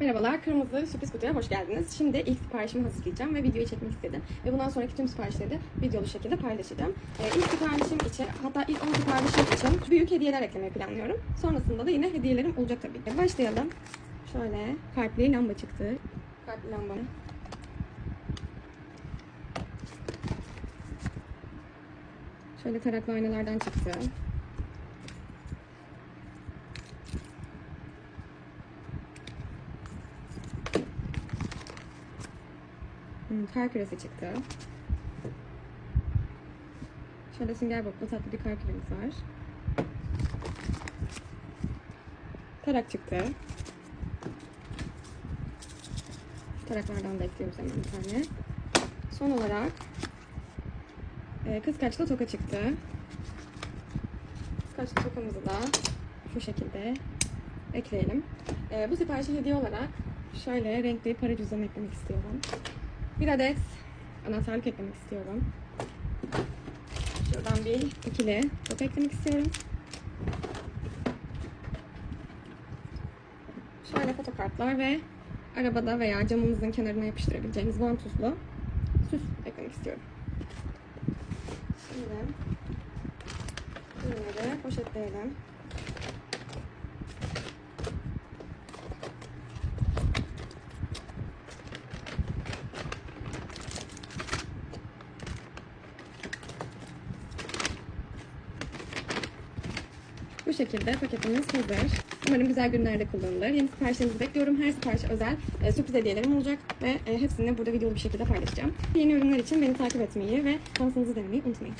Merhabalar, Kırmızı Sürpriz Kutu'ya hoş geldiniz. Şimdi ilk siparişimi hazırlayacağım ve videoyu çekmek istedim. Ve bundan sonraki tüm siparişleri de videolu şekilde paylaşacağım. Ee, ilk siparişim için, hatta ilk 10 siparişim için büyük hediyeler eklemeyi planlıyorum. Sonrasında da yine hediyelerim olacak tabii ki. Başlayalım. Şöyle kalpli lamba çıktı. Kalpli lamba. Şöyle taraklı aynalardan çıktı. Hmm, kar küresi çıktı. Şöyle sünger boblu tatlı bir kar küremiz var. Tarak çıktı. Taraklardan da ekliyoruz hemen bir tane. Son olarak e, kıskaçlı toka çıktı. Kıskaçlı tokamızı da şu şekilde ekleyelim. E, bu siparişe hediye olarak şöyle renkli para cüzdanı eklemek istiyorum. Bir adet anahtarlık eklemek istiyorum. Şuradan bir ikili top eklemek istiyorum. Şöyle fotokartlar ve arabada veya camımızın kenarına yapıştırabileceğimiz vantuzlu süs eklemek istiyorum. Şimdi ürünleri poşetleyelim. Bu şekilde paketimiz hazır. Umarım güzel günlerde kullanılır. Yeni siparişlerinizi bekliyorum. Her sipariş özel e, sürpriz hediyelerim olacak ve e, hepsini burada videolu bir şekilde paylaşacağım. Yeni ürünler için beni takip etmeyi ve şansınızı denemeyi unutmayın.